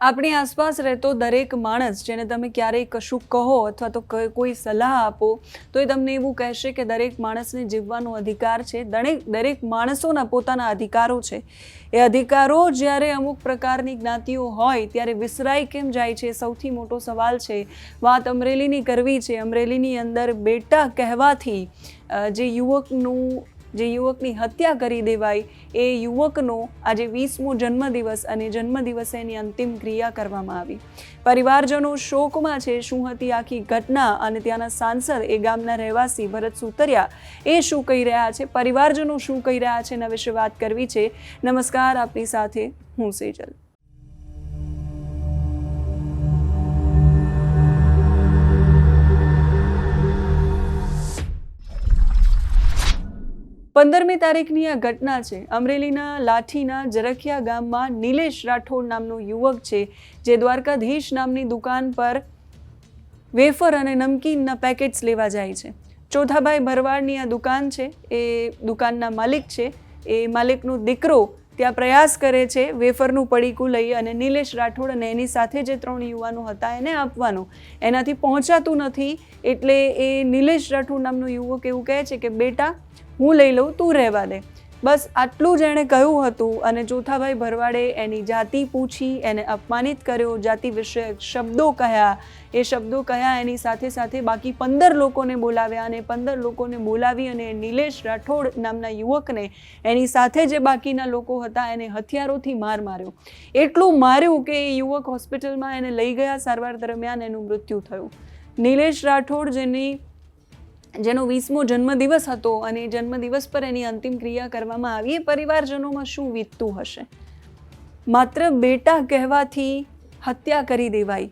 આપણી આસપાસ રહેતો દરેક માણસ, જેને તમે ક્યારેય કશું કહો અથવા તો કોઈ સલાહ આપો, તો એ તમને એવું કહેશે કે દરેક માણસને જીવવાનો અધિકાર છે. દરેક દરેક માણસોના પોતાના અધિકારો છે. એ અધિકારો જ્યારે અમુક પ્રકારની જ્ઞાતિઓ હોય, ત્યારે વિસરાઈ કેમ જાય છે? સૌથી મોટો સવાલ છે. વાત અમરેલીની કરવી છે. અમરેલીની અંદર બેટા કહેવાથી જે યુવકનું જે યુવકની હત્યા કરી દેવાય એ યુવકનો આજે વીસમો જન્મદિવસ અને જન્મદિવસે એની અંતિમ ક્રિયા કરવામાં આવી. પરિવારજનો શોકમાં છે શું હતી આખી ઘટના અને ત્યાંના સાંસદ એ ગામના રહેવાસી ભરત સુતરિયા એ શું કહી રહ્યા છે? પરિવારજનો શું કહી રહ્યા છે? એના વિશે વાત કરવી છે. નમસ્કાર, આપની સાથે હું સેજલ. પંદરમી તારીખની આ ઘટના છે. અમરેલીના લાઠીના જરખિયા ગામમાં નિલેશ રાઠોડ નામનો યુવક છે, જે દ્વારકાધીશ નામની દુકાન પર વેફર અને નમકીનના પેકેટ્સ લેવા જાય છે. ચોથાભાઈ ભરવાડની આ દુકાન છે, એ દુકાનના માલિક છે. એ માલિકનો દીકરો ત્યાં પ્રયાસ કરે છે, વેફરનું પડીકું લઈ અને નિલેશ રાઠોડ અને એની સાથે જે ત્રણ યુવાનો હતા એને આપવાનો. એનાથી પહોંચાતું નથી, એટલે એ નિલેશ રાઠોડ નામનો યુવક એવું કહે છે કે, બેટા, હું લઈ લઉં, તું રહેવા દે. બસ આટલું જ એણે કહ્યું હતું અને ચોથાભાઈ ભરવાડે એની જાતિ પૂછી, એને અપમાનિત કર્યો. જાતિ વિશે શબ્દો કહ્યા. એ શબ્દો કહ્યા, એની સાથે સાથે બાકી પંદર લોકોને બોલાવ્યા અને પંદર લોકોને બોલાવી અને નિલેશ રાઠોડ નામના યુવકને એની સાથે જે બાકીના લોકો હતા એને હથિયારોથી માર માર્યો. એટલું માર્યું કે એ યુવક હોસ્પિટલમાં એને લઈ ગયા. સારવાર દરમિયાન એનું મૃત્યુ થયું. નિલેશ રાઠોડ જેની જેનો વીસમો જન્મદિવસ હતો અને જન્મદિવસ પર એની અંતિમ ક્રિયા કરવામાં આવી, એ પરિવારજનોમાં શું વીતતું હશે? માત્ર બેટા કહેવાથી હત્યા કરી દેવાય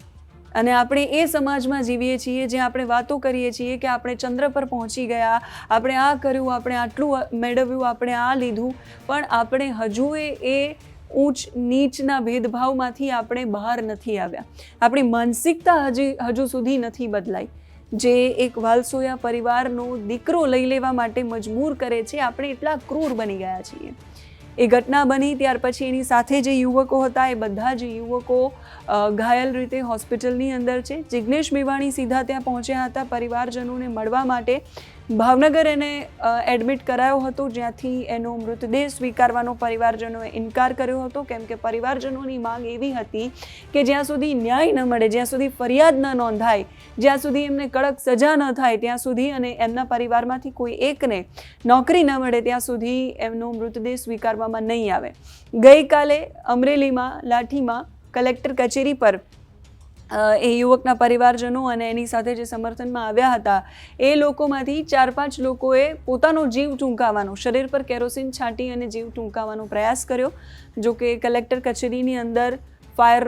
અને આપણે એ સમાજમાં જીવીએ છીએ જ્યાં આપણે વાતો કરીએ છીએ કે આપણે ચંદ્ર પર પહોંચી ગયા, આપણે આ કર્યું, આપણે આટલું મેળવ્યું, આપણે આ લીધું. પણ આપણે હજુ એ ઊંચ, નીચના ભેદભાવમાંથી આપણે બહાર નથી આવ્યા. આપણી માનસિકતા હજી, હજુ સુધી નથી બદલાઈ. જે એક વાલસોયા પરિવારનો દીકરો લઈ લેવા માટે મજબૂર કરે છે, આપણે એટલા ક્રૂર બની ગયા છીએ. એ ઘટના બની ત્યાર પછી એની સાથે જે યુવકો હતા, એ બધા જ યુવકો ઘાયલ રીતે હોસ્પિટલની અંદર છે. જિગ્નેશ મેવાણી સીધા ત્યાં પહોંચ્યા હતા પરિવારજનોને મળવા માટે. ભાવનગર એને એડમિટ કરાયો હતો, જ્યાંથી એનો મૃતદેહ સ્વીકારવાનો પરિવારજનોએ ઇનકાર કર્યો હતો. કેમ કે પરિવારજનોની માંગ એવી હતી કે જ્યાં સુધી ન્યાય ન મળે, જ્યાં સુધી ફરિયાદ ન નોંધાય, જ્યાં સુધી એમને કડક સજા ન થાય, ત્યાં સુધી અને એમના પરિવારમાંથી કોઈ એકને નોકરી ન મળે, ત્યાં સુધી એમનો મૃતદેહ સ્વીકારવામાં નહીં આવે. ગઈકાલે અમરેલીમાં, લાઠીમાં કલેક્ટર કચેરી પર એ યુવકના પરિવારજનો અને એની સાથે જે સમર્થનમાં આવ્યા હતા, એ લોકોમાંથી ચાર પાંચ લોકોએ પોતાનો જીવ ટૂંકાવાનો શરીર પર કેરોસીન છાંટી અને જીવ ટૂંકાવાનો પ્રયાસ કર્યો. જો કે કલેક્ટર કચેરીની અંદર ફાયર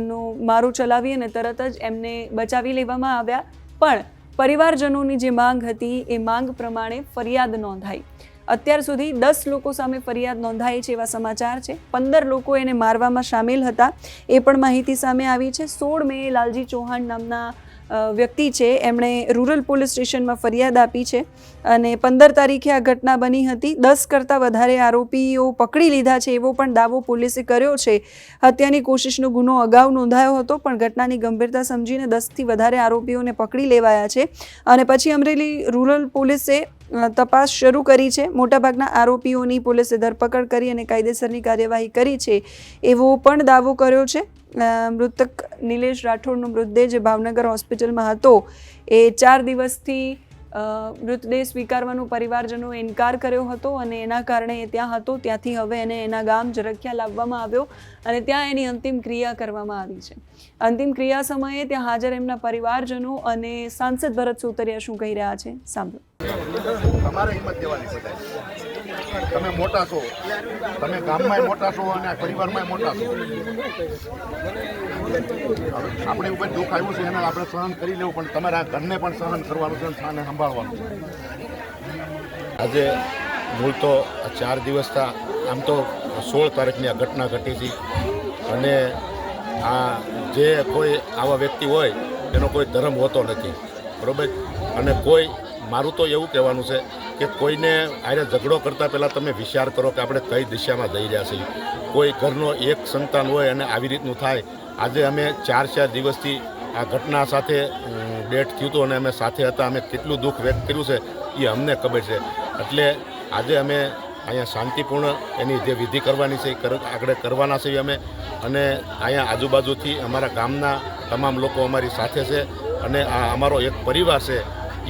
નો મારું ચલાવી અને તરત જ એમને બચાવી લેવામાં આવ્યા. પણ પરિવારજનોની જે માંગ હતી, એ માંગ પ્રમાણે ફરિયાદ નોંધાઈ. અત્યાર સુધી દસ લોકો સામે ફરિયાદ નોંધાઈ છે એવા સમાચાર છે. પંદર લોકો એને મારવામાં સામેલ હતા. એ પણ માહિતી સામે આવી છે. સોળ મે લાલજી ચૌહાણ નામના વ્યક્તિ છે, એમણે રૂરલ પોલીસ સ્ટેશનમાં ફરિયાદ આપી છે અને પંદર તારીખે આ ઘટના બની હતી. દસ કરતાં વધારે આરોપીઓ પકડી લીધા છે, એવો પણ દાવો પોલીસે કર્યો છે. હત્યાની કોશિશનો ગુનો અગાઉ નોંધાયો હતો, પણ ઘટનાની ગંભીરતા સમજીને દસથી વધારે આરોપીઓને પકડી લેવાયા છે. અને પછી અમરેલી રૂરલ પોલીસે તપાસ શરૂ કરી છે. મોટાભાગના આરોપીઓની પોલીસે ધરપકડ કરી અને કાયદેસરની કાર્યવાહી કરી છે, એવો પણ દાવો કર્યો છે. મૃતક નિલેશ રાઠોડનો મૃતદેહ જે ભાવનગર હોસ્પિટલમાં હતો, એ ચાર દિવસથી મૃતદેહ સ્વીકારવાનો પરિવારજનો ઇનકાર કર્યો હતો અને એના કારણે એ ત્યાં હતો. ત્યાંથી હવે એને એના ગામ ઝરખિયા લાવવામાં આવ્યો અને ત્યાં એની અંતિમ ક્રિયા કરવામાં આવી છે. અંતિમ ક્રિયા સમયે ત્યાં હાજર એમના પરિવારજનો અને સાંસદ ભરત સુતરિયા શું કહી રહ્યા છે? સાંભળો. તમે મોટા છો. તમે ગામમાંય મોટા છો અને આ પરિવારમાંય મોટા છો. આપણે ઉપર દુઃખ આવ્યું છે એને આપણે સહન કરી લેવું, પણ તમારા ઘરને પણ સહન કરવાનું છે અને સંભાળવાનું આજે મૂળ તો ચાર દિવસતા આમ તો સોળ તારીખની આ ઘટના ઘટી હતી અને આ જે કોઈ આવા વ્યક્તિ હોય, એનો કોઈ ધર્મ હોતો નથી. બરાબર? અને કોઈ, મારું તો એવું કહેવાનું છે કે કોઈને આને ઝઘડો કરતાં પહેલાં તમે વિચાર કરો કે આપણે કઈ દિશામાં જઈ રહ્યા છીએ. કોઈ ઘરનો એક સંતાન હોય અને આવી રીતનું થાય. આજે અમે ચાર ચાર દિવસથી આ ઘટના સાથે ડેટ થયું હતું અને અમે સાથે હતા. અમે કેટલું દુઃખ વ્યક્ત કર્યું છે એ અમને ખબર છે. એટલે આજે અમે અહીંયા શાંતિપૂર્ણ એની જે વિધિ કરવાની છે આગળ કરવાના છીએ અમે. અને અહીંયા આજુબાજુથી અમારા ગામના તમામ લોકો અમારી સાથે છે. અને આ અમારો એક પરિવાર છે.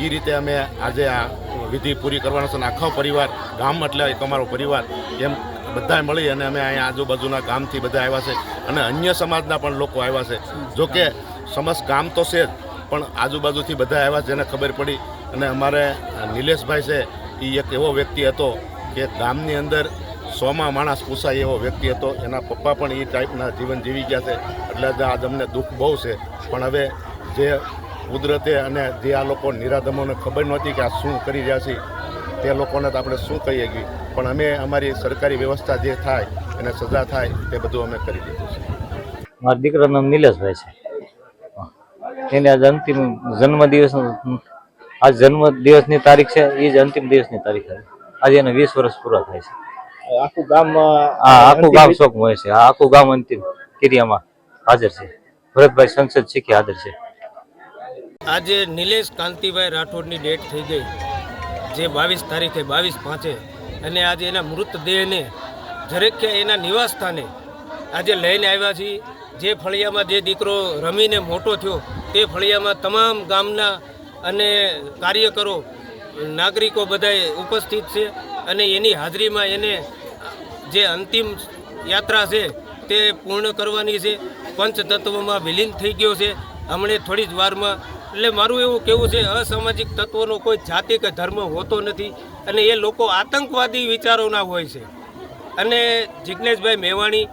એ રીતે અમે આજે આ વિધિ પૂરી કરવાનો છે અને આખો પરિવાર, ગામ એટલે એક અમારો પરિવાર, એમ બધા મળી અને અમે અહીંયા આજુબાજુના ગામથી બધા આવ્યા છે અને અન્ય સમાજના પણ લોકો આવ્યા છે. જોકે સમસ્ત ગામ તો છે જ, પણ આજુબાજુથી બધા આવ્યા છે જેને ખબર પડી અને અમારે નિલેશભાઈ છે એ એક એવો વ્યક્તિ હતો કે ગામની અંદર સોમાં માણસ પૂછાય એવો વ્યક્તિ હતો, એના પપ્પા પણ એ ટાઈપના જીવન જીવી ગયા છે. એટલે આજ અમને દુઃખ બહુ છે. પણ હવે જે કુદરતે અને જે આ લોકો નિરાધમોને ખબર નહોતી કે આ શું કરી રહ્યા છે તે લોકોને તો આપણે શું કહીએ કે પણ અમે અમારી સરકારી વ્યવસ્થા જે થાય એને સજા થાય તે બધું અમે કરી દીધું છે. મારા દીકરાનું નામ નિલેશભાઈ છે. એને આજે અંતિમ જન્મદિવસ આજ જન્મ દિવસની તારીખ છે એ જ અંતિમ દિવસની તારીખ છે. આજે એને વીસ વર્ષ પૂરા થાય છે. આખું ગામ આ આખું ગામ શોકમય છે. આ આખું ગામ અંતિમ ક્રિયામાં હાજર છે. ભરતભાઈ સંસદ શીખી હાજર છે. આજે નિલેશ કાંતિભાઈ રાઠોડની ડેટ થઈ ગઈ, જે બાવીસ તારીખે બાવીસ પાંચે. અને આજે એના મૃતદેહને જરેખ્યા એના નિવાસ સ્થાને આજે લઈને આવ્યા છીએ. જે ફળિયામાં જે દીકરો રમીને મોટો થયો, તે ફળિયામાં તમામ ગામના અને કાર્યકરો, નાગરિકો બધાએ ઉપસ્થિત છે. અને એની હાજરીમાં એને જે અંતિમ યાત્રા છે, તે પૂર્ણ કરવાની છે. પંચતત્વમાં વિલીન થઈ ગયો છે. હમણે થોડી જ વારમાં એટલે મારું એવું કહેવું છે, અસામાજિક તત્વોનો કોઈ જાતિ કે ધર્મ હોતો નથી અને એ લોકો આતંકવાદી વિચારોના હોય છે. અને જિજ્ઞેશભાઈ મેવાણી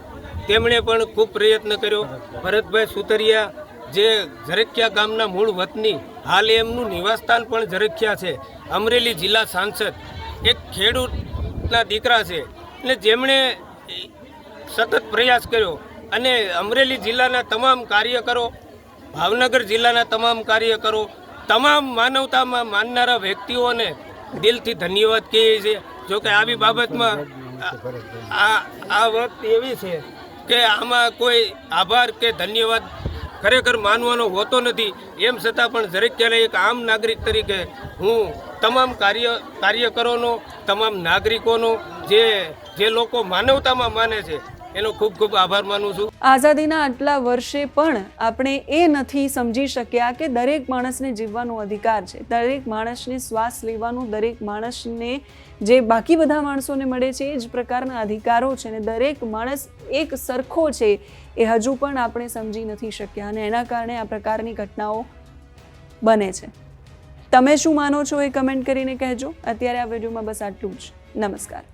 તેમણે પણ ખૂબ પ્રયત્ન કર્યો. ભરતભાઈ સુતરિયા જે ઝરખિયા ગામના મૂળ વતની, હાલ એમનું નિવાસસ્થાન પણ ઝરખિયા છે. અમરેલી જિલ્લા સાંસદ, એક ખેડૂતના દીકરા છે. એટલે જેમણે સતત પ્રયાસ કર્યો અને અમરેલી જિલ્લાના તમામ કાર્યકરો ભાવનગર જિલ્લાના તમામ કાર્યકરો તમામ માનવતામાં માનનારા વ્યક્તિઓને દિલથી ધન્યવાદ કહીએ છીએ. જોકે આવી બાબતમાં આ આ વખત એવી છે કે આમાં કોઈ આભાર કે ધન્યવાદ ખરેખર માનવાનો હોતો નથી. એમ છતાં પણ જરેક્યાને એક આમ નાગરિક તરીકે હું તમામ કાર્ય કાર્યકરોનો, તમામ નાગરિકોનો જે જે લોકો માનવતામાં માને છે એનો ખૂબ ખૂબ આભાર માનું છું. આઝાદીના આટલા વર્ષે પણ આપણે એ નથી સમજી શક્યા કે દરેક માણસને જીવવાનો અધિકાર છે. દરેક માણસને શ્વાસ લેવાનું, દરેક માણસને જે બાકી બધા માણસોને મળે છે, એ જ પ્રકારના અધિકારો છે અને દરેક માણસ એક સરખો છે એ હજુ પણ આપણે સમજી નથી શક્યા અને એના કારણે આ પ્રકારની ઘટનાઓ બને છે. તમે શું માનો છો એ કમેન્ટ કરીને કહેજો. અત્યારે આ વિડીયોમાં બસ આટલું જ. નમસ્કાર.